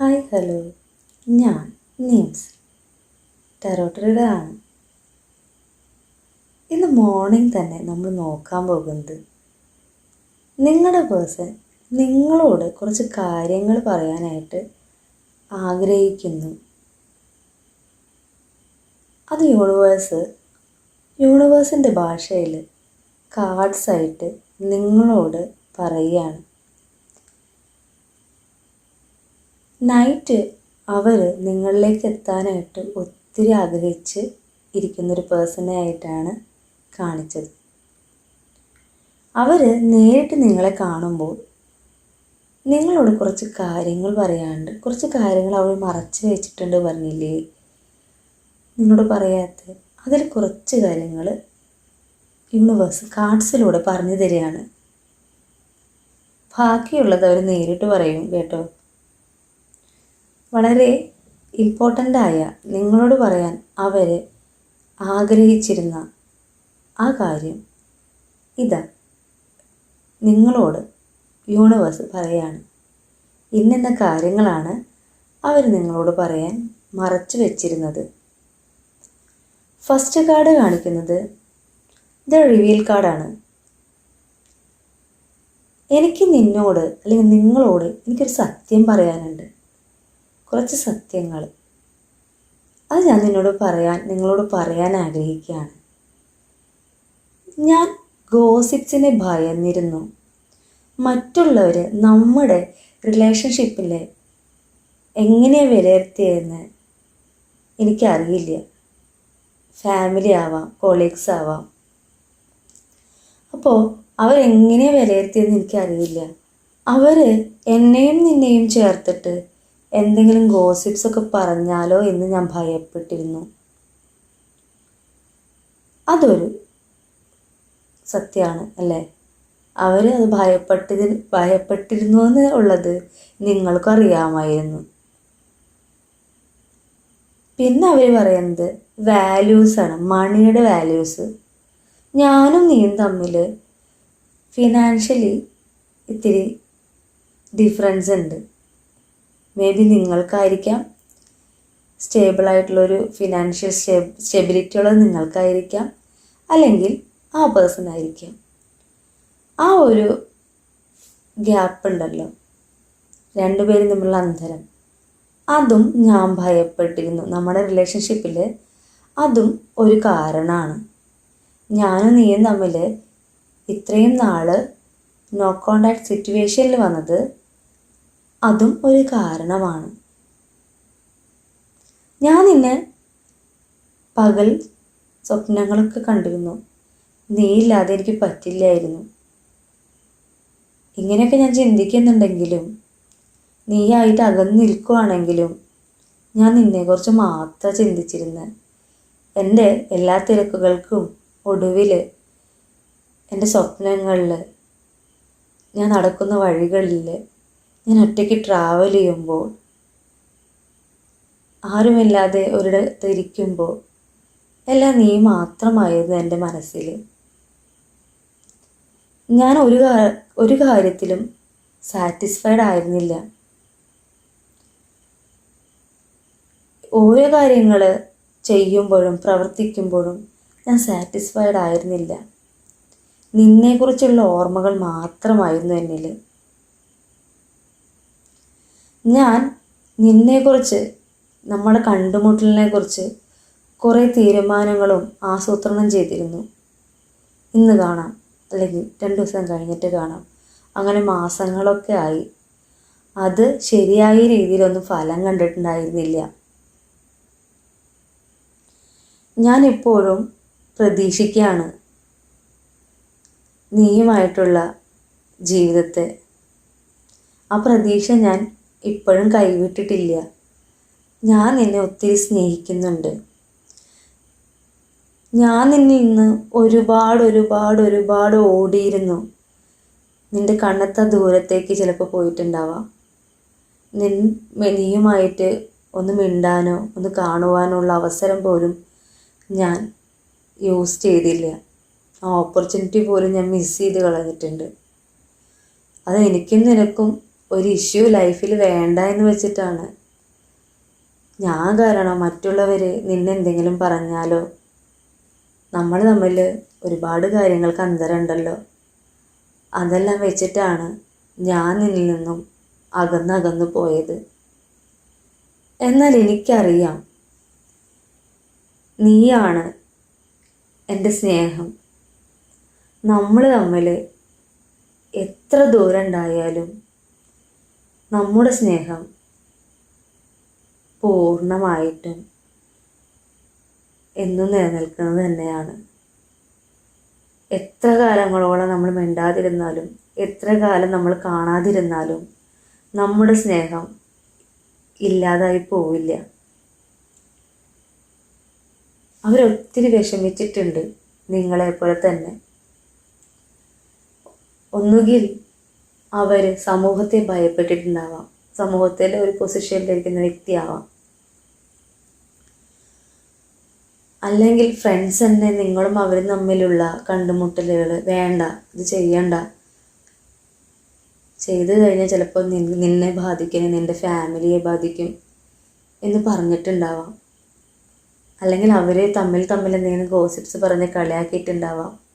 Hi hello. ഞാൻ നീംസ് ടെറോട്ടറിയുടെ ആണ് ഇന്ന് മോർണിംഗ് തന്നെ നമ്മൾ നോക്കാൻ പോകുന്നത് നിങ്ങളുടെ പേഴ്സൺ നിങ്ങളോട് കുറച്ച് കാര്യങ്ങൾ പറയാനായിട്ട് ആഗ്രഹിക്കുന്നു. അത് യൂണിവേഴ്സ് യൂണിവേഴ്സിന്റെ ഭാഷയിൽ കാർഡ്സായിട്ട് നിങ്ങളോട് പറയുകയാണ്. നൈറ്റ് അവർ നിങ്ങളിലേക്ക് എത്താനായിട്ട് ഒത്തിരി ആഗ്രഹിച്ച് ഇരിക്കുന്നൊരു പേഴ്സണെ ആയിട്ടാണ് കാണിച്ചത്. അവർ നേരിട്ട് നിങ്ങളെ കാണുമ്പോൾ നിങ്ങളോട് കുറച്ച് കാര്യങ്ങൾ പറയാണ്ട് കുറച്ച് കാര്യങ്ങൾ അവർ മറച്ചു വെച്ചിട്ടുണ്ട് പറഞ്ഞില്ലേ? നിങ്ങളോട് പറയാത്ത അതിൽ കുറച്ച് കാര്യങ്ങൾ യൂണിവേഴ്സ് കാർഡ്സിലൂടെ പറഞ്ഞു തരികയാണ്. ബാക്കിയുള്ളത് അവർ നേരിട്ട് പറയും കേട്ടോ. വളരെ ഇമ്പോർട്ടന്റായ നിങ്ങളോട് പറയാൻ അവർ ആഗ്രഹിച്ചിരുന്ന ആ കാര്യം ഇതാ. നിങ്ങളോട് യൂണിവേഴ്സ് പറയാണ്. ഇന്നെന്ന കാര്യങ്ങളാണ് അവർ നിങ്ങളോട് പറയാൻ മറച്ചു വെച്ചിരുന്നത്. ഫസ്റ്റ് കാർഡ് കാണിക്കുന്നത് ദ റിവീൽ കാർഡാണ്. എനിക്ക് നിന്നോട് അല്ലെങ്കിൽ നിങ്ങളോട് എനിക്കൊരു സത്യം പറയാനുണ്ട്. കുറച്ച് സത്യങ്ങൾ. അത് ഞാൻ നിന്നോട് പറയാൻ നിങ്ങളോട് പറയാൻ ആഗ്രഹിക്കുകയാണ്. ഞാൻ ഗോസിപ്സിനെ ഭയന്നിരുന്നു. മറ്റുള്ളവർ നമ്മുടെ റിലേഷൻഷിപ്പിലെ എങ്ങനെയാണ് വിലയിരുത്തിയെന്ന് എനിക്കറിയില്ല. ഫാമിലി ആവാം കൊളീഗ്സ് ആവാം. അപ്പോൾ അവരെങ്ങനെയാണ് വിലയിരുത്തിയെന്ന് എനിക്കറിയില്ല. അവർ എന്നെയും നിന്നെയും ചേർത്തിട്ട് എന്തെങ്കിലും ഗോസിപ്സ് ഒക്കെ പറഞ്ഞാലോ എന്ന് ഞാൻ ഭയപ്പെട്ടിരുന്നു. അതൊരു സത്യമാണ് അല്ലേ? അവർ അത് ഭയപ്പെട്ടതിൽ ഭയപ്പെട്ടിരുന്നു എന്ന് ഉള്ളത് നിങ്ങൾക്കും അറിയാമായിരുന്നു പിന്നെ അവർ പറയുന്നത് വാല്യൂസാണ് മണിയുടെ വാല്യൂസ്. ഞാനും നീയും തമ്മിൽ ഫിനാൻഷ്യലി ഇത്തിരി ഡിഫറൻസ് ഉണ്ട്. മേ ബി നിങ്ങൾക്കായിരിക്കാം. സ്റ്റേബിളായിട്ടുള്ളൊരു ഫിനാൻഷ്യൽ ഫിനാൻഷ്യൽ സ്റ്റെബിലിറ്റി ഉള്ളത് നിങ്ങൾക്കായിരിക്കാം. അല്ലെങ്കിൽ ആ പേഴ്സൺ ആയിരിക്കാം. ആ ഒരു ഗ്യാപ്പ് ഉണ്ടല്ലോ. രണ്ടുപേരും തമ്മിലുള്ള അന്തരം. അതും ഞാൻ ഭയപ്പെട്ടിരുന്നു. നമ്മുടെ റിലേഷൻഷിപ്പിൽ അതും ഒരു കാരണമാണ് ഞാനും നീയും തമ്മിൽ ഇത്രയും നാൾ നോ കോണ്ടാക്ട് സിറ്റുവേഷനിൽ വന്നത് അതും ഒരു കാരണമാണ്. ഞാൻ നിന്നെ പകൽ സ്വപ്നങ്ങളൊക്കെ കണ്ടിരുന്നു. നീ ഇല്ലാതെ എനിക്ക് പറ്റില്ലായിരുന്നു. ഇങ്ങനെയൊക്കെ ഞാൻ ചിന്തിക്കുന്നുണ്ടെങ്കിലും നീയായിട്ട് അകന്നു നിൽക്കുവാണെങ്കിലും ഞാൻ നിന്നെക്കുറിച്ച് മാത്രം ചിന്തിച്ചിരുന്നത് എന്റെ എല്ലാ തിരക്കുകൾക്കും ഒടുവിൽ എന്റെ സ്വപ്നങ്ങളിൽ ഞാൻ നടക്കുന്ന വഴികളിൽ ഞാൻ ഒറ്റയ്ക്ക് ട്രാവൽ ചെയ്യുമ്പോൾ ആരുമില്ലാതെ ഒരിടത്ത് ഇരിക്കുമ്പോൾ എല്ലാം നീ മാത്രമായിരുന്നു എന്റെ മനസ്സിൽ. ഞാൻ ഒരു ഒരു കാര്യത്തിലും സാറ്റിസ്ഫൈഡ് ആയിരുന്നില്ല. ഓരോ കാര്യങ്ങൾ ചെയ്യുമ്പോഴും പ്രവർത്തിക്കുമ്പോഴും ഞാൻ സാറ്റിസ്ഫൈഡ് ആയിരുന്നില്ല. നിന്നെക്കുറിച്ചുള്ള ഓർമ്മകൾ മാത്രമായിരുന്നു എന്നിൽ. ഞാൻ നിന്നെക്കുറിച്ച് നമ്മുടെ കണ്ടുമുട്ടലിനെക്കുറിച്ച് കുറേ തീരുമാനങ്ങളും ആസൂത്രണം ചെയ്തിരുന്നു. ഇന്ന് കാണാം അല്ലെങ്കിൽ രണ്ട് ദിവസം കഴിഞ്ഞിട്ട് കാണാം. അങ്ങനെ മാസങ്ങളൊക്കെ ആയി. അത് ശരിയായ രീതിയിലൊന്നും ഫലം കണ്ടിട്ടുണ്ടായിരുന്നില്ല. ഞാനിപ്പോഴും പ്രതീക്ഷിക്കുകയാണ് നീയുമായിട്ടുള്ള ജീവിതത്തെ. ആ പ്രതീക്ഷ ഞാൻ ഇപ്പോഴും കൈവിട്ടിട്ടില്ല. ഞാൻ നിന്നെ ഒത്തിരി സ്നേഹിക്കുന്നുണ്ട്. ഞാൻ നിന്നിൽ നിന്ന് ഒരുപാട് ഒരുപാട് ഒരുപാട് ഓടിയിരുന്നു. നിന്റെ കണ്ണത്ത ദൂരത്തേക്ക് ചിലപ്പോൾ പോയിട്ടുണ്ടാവാം. നിൻ നീയുമായിട്ട് ഒന്ന് മിണ്ടാനോ ഒന്ന് കാണുവാനോ ഉള്ള അവസരം പോലും ഞാൻ യൂസ് ചെയ്തില്ല. ആ ഓപ്പർച്യൂണിറ്റി പോലും ഞാൻ മിസ് ചെയ്ത് കളഞ്ഞിട്ടുണ്ട്. അത് എനിക്കും നിനക്കും ഒരു ഇഷ്യൂ ലൈഫിൽ വേണ്ട എന്ന് വെച്ചിട്ടാണ്. ഞാൻ കാരണം മറ്റുള്ളവർ നിന്നെ എന്തെങ്കിലും പറഞ്ഞാലോ? നമ്മൾ തമ്മിൽ ഒരുപാട് കാര്യങ്ങൾക്ക് അന്തരമുണ്ടല്ലോ. അതെല്ലാം വെച്ചിട്ടാണ് ഞാൻ നിന്നിൽ നിന്നും അകന്നകന്നു പോയത്. എന്നാൽ എനിക്കറിയാം നീയാണ് എന്റെ സ്നേഹം. നമ്മൾ തമ്മിൽ എത്ര ദൂരം ഉണ്ടായാലും നമ്മുടെ സ്നേഹം പൂർണമായിട്ടും എന്നും നിലനിൽക്കുന്നത് തന്നെയാണ്. എത്ര കാലങ്ങളോളം നമ്മൾ മിണ്ടാതിരുന്നാലും എത്ര കാലം നമ്മൾ കാണാതിരുന്നാലും നമ്മുടെ സ്നേഹം ഇല്ലാതായി പോവില്ല. അവരൊത്തിരി വിഷമിച്ചിട്ടുണ്ട് നിങ്ങളെപ്പോലെ തന്നെ. ഒന്നുകിൽ അവർ സമൂഹത്തെ ഭയപ്പെട്ടിട്ടുണ്ടാവാം. സമൂഹത്തിലെ ഒരു പൊസിഷനിലിരിക്കുന്ന വ്യക്തിയാവാം. അല്ലെങ്കിൽ ഫ്രണ്ട്സ് തന്നെ നിങ്ങളും അവരും തമ്മിലുള്ള കണ്ടുമുട്ടലുകൾ വേണ്ട ഇത് ചെയ്യണ്ട. ചെയ്തു കഴിഞ്ഞാൽ ചിലപ്പോൾ നിന്നെ ബാധിക്കും നിന്റെ ഫാമിലിയെ ബാധിക്കും എന്ന് പറഞ്ഞിട്ടുണ്ടാവാം. അല്ലെങ്കിൽ അവരെ തമ്മിൽ തമ്മിൽ എന്തെങ്കിലും ഗോസിപ്സ് പറഞ്ഞ് കളിയാക്കിയിട്ടുണ്ടാവാം.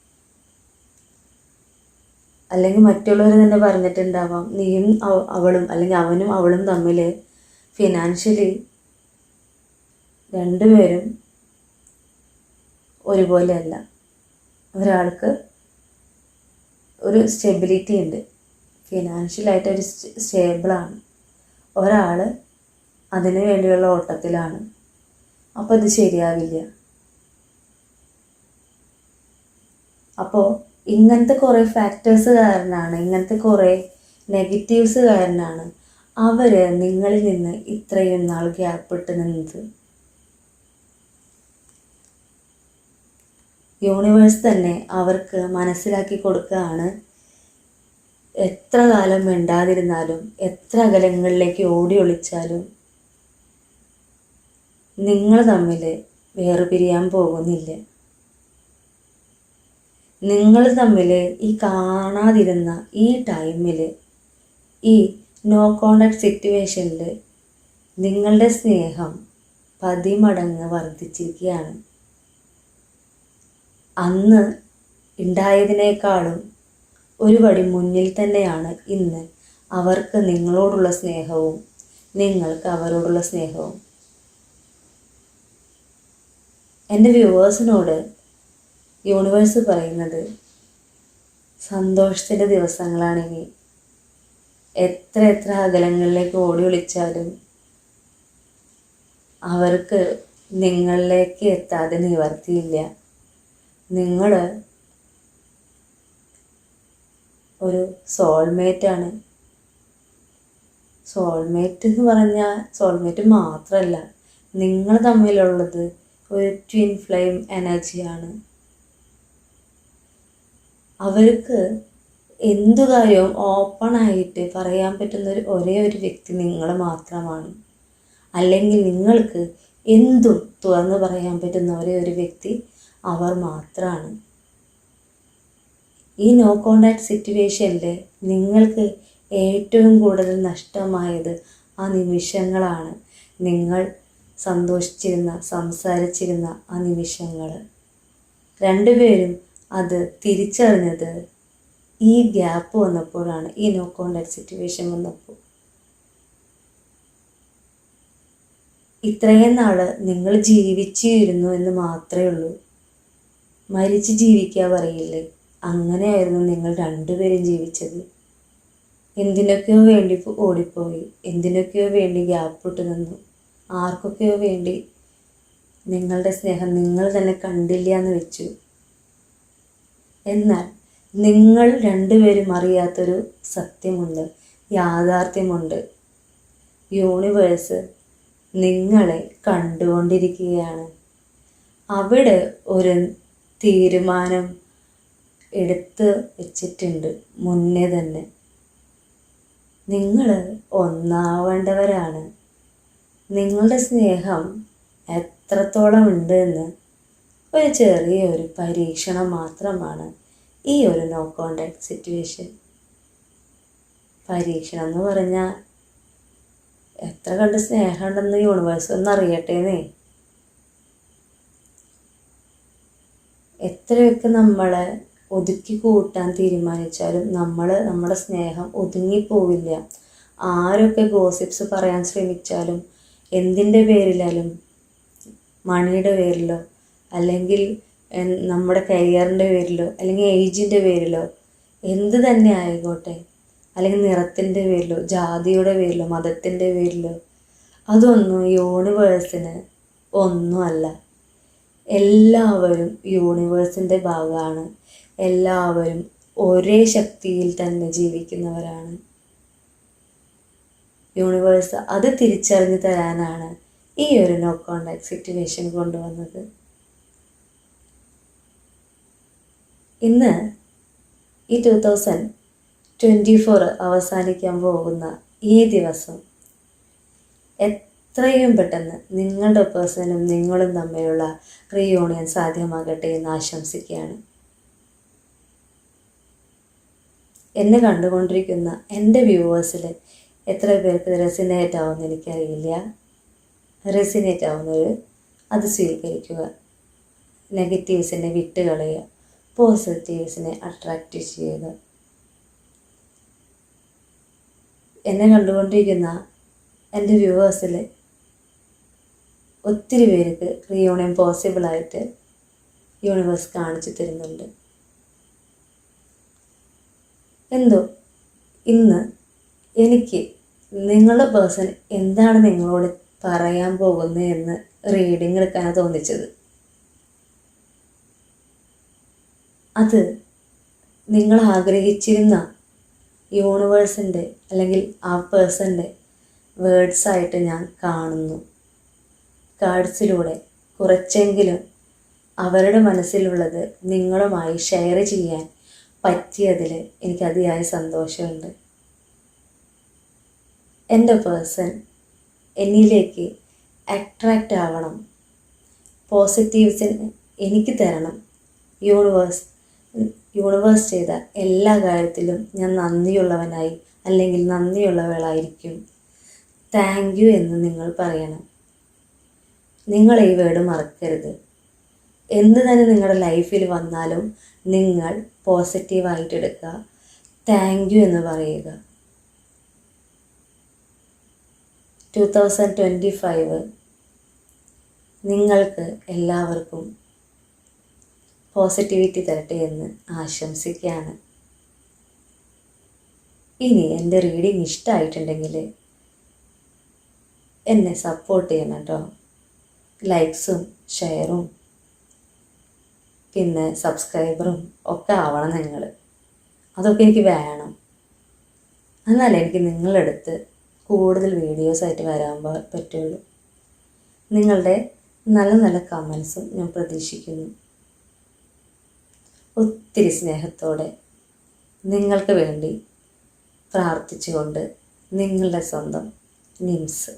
അല്ലെങ്കിൽ മറ്റുള്ളവർ തന്നെ പറഞ്ഞിട്ടുണ്ടാവാം നീയും അവളും അല്ലെങ്കിൽ അവനും അവളും തമ്മിൽ ഫിനാൻഷ്യലി രണ്ടുപേരും ഒരുപോലെയല്ല. ഒരാൾക്ക് ഒരു സ്റ്റെബിലിറ്റി ഉണ്ട്. ഫിനാൻഷ്യലായിട്ട് ഒരു സ്റ്റേബിളാണ് ഒരാൾ അതിനു വേണ്ടിയുള്ള ഓട്ടത്തിലാണ്. അപ്പോൾ അത് ശരിയാവില്ല. അപ്പോൾ ഇങ്ങനത്തെ കുറേ ഫാക്ടേഴ്സ് കാരണമാണ് ഇങ്ങനത്തെ കുറേ നെഗറ്റീവ്സ് കാരണമാണ് അവർ നിങ്ങളിൽ നിന്ന് ഇത്രയും നാൾ ഗ്യാപ്പിട്ട് നിന്നത്. യൂണിവേഴ്സ് തന്നെ അവർക്ക് മനസ്സിലാക്കി കൊടുക്കുകയാണ്. എത്ര കാലം മിണ്ടാതിരുന്നാലും എത്ര അകലങ്ങളിലേക്ക് ഓടി ഒളിച്ചാലും നിങ്ങൾ തമ്മിൽ വേർപിരിയാൻ പോകുന്നില്ല. നിങ്ങൾ തമ്മിൽ ഈ കാണാതിരുന്ന ഈ ടൈമിൽ ഈ നോ കോണ്ടാക്ട് സിറ്റുവേഷനിൽ നിങ്ങളുടെ സ്നേഹം പതിമടങ്ങ് വർദ്ധിച്ചിരിക്കുകയാണ്. അന്ന് ഉണ്ടായതിനേക്കാളും ഒരുപടി മുന്നിൽ തന്നെയാണ് ഇന്ന് അവർക്ക് നിങ്ങളോടുള്ള സ്നേഹവും നിങ്ങൾക്ക് അവരോടുള്ള സ്നേഹവും. എന്റെ വ്യൂവേഴ്സിനോട് യൂണിവേഴ്സ് പറയുന്നത് സന്തോഷത്തിന്റെ ദിവസങ്ങളാണെങ്കിൽ എത്ര എത്ര അകലങ്ങളിലേക്ക് ഓടി വിളിച്ചാലും അവർക്ക് നിങ്ങളിലേക്ക് എത്താതെ നിവർത്തിയില്ല. നിങ്ങൾ ഒരു സോൾമേറ്റാണ് സോൾമേറ്റ് എന്ന് പറഞ്ഞാൽ സോൾമേറ്റ് മാത്രമല്ല നിങ്ങൾ തമ്മിലുള്ളത് ഒരു ട്വിൻ ഫ്ലെയിം എനർജിയാണ് അവർക്ക് എന്ത് കാര്യവും ഓപ്പണായിട്ട് പറയാൻ പറ്റുന്ന ഒരു ഒരേ ഒരു വ്യക്തി നിങ്ങൾ മാത്രമാണ്. അല്ലെങ്കിൽ നിങ്ങൾക്ക് എന്തും തുറന്നു പറയാൻ പറ്റുന്ന ഒരേ ഒരു വ്യക്തി അവർ മാത്രമാണ് ഈ നോ കോണ്ടാക്ട് സിറ്റുവേഷനിൽ നിങ്ങൾക്ക് ഏറ്റവും കൂടുതൽ നഷ്ടമായത് ആ നിമിഷങ്ങളാണ്. നിങ്ങൾ സന്തോഷിച്ചിരുന്ന സംസാരിച്ചിരുന്ന ആ നിമിഷങ്ങൾ രണ്ടുപേരും അത് തിരിച്ചറിഞ്ഞത് ഈ ഗ്യാപ്പ് വന്നപ്പോഴാണ് ഈ നോ കോണ്ടാക്ട് സിറ്റുവേഷൻ വന്നപ്പോൾ. ഇത്രയും നാൾ നിങ്ങൾ ജീവിച്ചിരുന്നു എന്ന് മാത്രമേ ഉള്ളൂ. മരിച്ച് ജീവിക്കാൻ പറയില്ലേ? അങ്ങനെയായിരുന്നു നിങ്ങൾ രണ്ടുപേരും ജീവിച്ചത്. എന്തിനൊക്കെയോ വേണ്ടി ഓടിപ്പോയി എന്തിനൊക്കെയോ വേണ്ടി ഗ്യാപ്പ് ഇട്ട് നിന്നു ആർക്കൊക്കെയോ വേണ്ടി നിങ്ങളുടെ സ്നേഹം നിങ്ങൾ തന്നെ കണ്ടില്ല എന്ന് വെച്ചു. എന്നാൽ നിങ്ങൾ രണ്ടുപേരും അറിയാത്തൊരു സത്യമുണ്ട് യാഥാർത്ഥ്യമുണ്ട്. യൂണിവേഴ്സ് നിങ്ങളെ കണ്ടുകൊണ്ടിരിക്കുകയാണ്. അവിടെ ഒരു തീരുമാനം എടുത്ത് വെച്ചിട്ടുണ്ട് മുന്നേ തന്നെ. നിങ്ങൾ ഒന്നാവേണ്ടവരാണ്. നിങ്ങളുടെ സ്നേഹം എത്രത്തോളം ഉണ്ട് എന്ന് ഒരു ചെറിയ ഒരു പരീക്ഷണം മാത്രമാണ് ഈ ഒരു നോ കോണ്ടാക്ട് സിറ്റുവേഷൻ പരീക്ഷണം എന്ന് പറഞ്ഞാൽ എത്ര കണ്ട് സ്നേഹമുണ്ടെന്ന് യൂണിവേഴ്സ് ഒന്ന് അറിയട്ടേന്നേ. എത്രയൊക്കെ നമ്മളെ ഒതുക്കി കൂട്ടാൻ തീരുമാനിച്ചാലും നമ്മൾ നമ്മുടെ സ്നേഹം ഒതുങ്ങിപ്പോവില്ല. ആരൊക്കെ ഗോസിപ്സ് പറയാൻ ശ്രമിച്ചാലും എന്തിന്റെ പേരിലാലും മണിയുടെ പേരിലോ അല്ലെങ്കിൽ നമ്മുടെ കരിയറിന്റെ പേരിലോ അല്ലെങ്കിൽ ഏജിന്റെ പേരിലോ എന്ത് തന്നെ ആയിക്കോട്ടെ അല്ലെങ്കിൽ നിറത്തിന്റെ പേരിലോ ജാതിയുടെ പേരിലോ മതത്തിന്റെ പേരിലോ അതൊന്നും യൂണിവേഴ്സിന് ഒന്നുമല്ല. എല്ലാവരും യൂണിവേഴ്സിന്റെ ഭാഗമാണ്. എല്ലാവരും ഒരേ ശക്തിയിൽ തന്നെ ജീവിക്കുന്നവരാണ്. യൂണിവേഴ്സ് അത് തിരിച്ചറിഞ്ഞു തരാനാണ് ഈ ഒരു നോ കോണ്ടാക്ട് സിറ്റുവേഷൻ കൊണ്ടുവന്നത്. ഇന്ന് ഈ ടു തൗസൻഡ് ട്വന്റി ഫോർ അവസാനിക്കാൻ പോകുന്ന ഈ ദിവസം എത്രയും പെട്ടെന്ന് നിങ്ങളുടെ പേഴ്സണും നിങ്ങളും തമ്മിലുള്ള റീയൂണിയൻ സാധ്യമാകട്ടെ എന്ന് ആശംസിക്കുകയാണ്. എന്നെ കണ്ടുകൊണ്ടിരിക്കുന്ന എന്റെ വ്യൂവേഴ്സിൽ എത്ര പേർക്ക് റെസിനേറ്റ് ആവുമെന്ന് എനിക്കറിയില്ല. റെസിനേറ്റ് ആവുന്നവർ അത് സ്വീകരിക്കുക. നെഗറ്റീവ്സിനെ വിട്ട് കളയുക പോസിറ്റീവ്സിനെ അട്രാക്റ്റ് ചെയ്യുക. എന്നെ കണ്ടുകൊണ്ടിരിക്കുന്ന എന്റെ വ്യൂവേഴ്സിൽ ഒത്തിരി പേർക്ക് റീയൂണിയൻ പോസിബിളായിട്ട് യൂണിവേഴ്സ് കാണിച്ചു തരുന്നുണ്ട്. എന്തോ? ഇന്ന് എനിക്ക് നിങ്ങളുടെ പേഴ്സൺ എന്താണ് നിങ്ങളോട് പറയാൻ പോകുന്നത് എന്ന് റീഡിംഗ് എടുക്കാനാണ് തോന്നിച്ചത്. അത് നിങ്ങൾ ആഗ്രഹിച്ചിരുന്ന യൂണിവേഴ്സിന്റെ അല്ലെങ്കിൽ ആ പേഴ്സന്റെ വേർഡ്സായിട്ട് ഞാൻ കാണുന്നു. കാർഡ്സിലൂടെ കുറച്ചെങ്കിലും അവരുടെ മനസ്സിലുള്ളത് നിങ്ങളുമായി ഷെയർ ചെയ്യാൻ പറ്റിയതിൽ എനിക്ക് അതിയായ സന്തോഷമുണ്ട്. എന്റെ പേഴ്സൺ എന്നിലേക്ക് അട്രാക്റ്റ് ആവണം. പോസിറ്റീവ്സിന് എനിക്ക് തരണം. യൂണിവേഴ്സ് യൂണിവേഴ്സ് ചെയ്ത എല്ലാ കാര്യത്തിലും ഞാൻ നന്ദിയുള്ളവനായി അല്ലെങ്കിൽ നന്ദിയുള്ളവളായിരിക്കും. താങ്ക് യു എന്ന് നിങ്ങൾ പറയണം. നിങ്ങൾ ഈ വേർഡ് മറക്കരുത്. എന്ത് തന്നെ നിങ്ങളുടെ ലൈഫിൽ വന്നാലും നിങ്ങൾ പോസിറ്റീവായിട്ട് എടുക്കുക. താങ്ക് യു എന്ന് പറയുക. ടു തൗസൻഡ് ട്വന്റി ഫൈവ് നിങ്ങൾക്ക് എല്ലാവർക്കും പോസിറ്റിവിറ്റി തരട്ടെ എന്ന് ആശംസിക്കുകയാണ്. ഇനി എന്റെ റീഡിങ് ഇഷ്ടമായിട്ടുണ്ടെങ്കിൽ എന്നെ സപ്പോർട്ട് ചെയ്യണം കേട്ടോ. ലൈക്സും ഷെയറും പിന്നെ സബ്സ്ക്രൈബറും ഒക്കെ ആവണം നിങ്ങൾ. അതൊക്കെ എനിക്ക് വേണം. എന്നാലേ എനിക്ക് നിങ്ങളടുത്ത് കൂടുതൽ വീഡിയോസായിട്ട് വരാൻ പറ്റുള്ളൂ. നിങ്ങളുടെ നല്ല നല്ല കമൻസും ഞാൻ പ്രതീക്ഷിക്കുന്നു. ഒത്തിരി സ്നേഹത്തോടെ നിങ്ങൾക്ക് വേണ്ടി പ്രാർത്ഥിച്ചുകൊണ്ട് നിങ്ങളുടെ സ്വന്തം നിംസ്.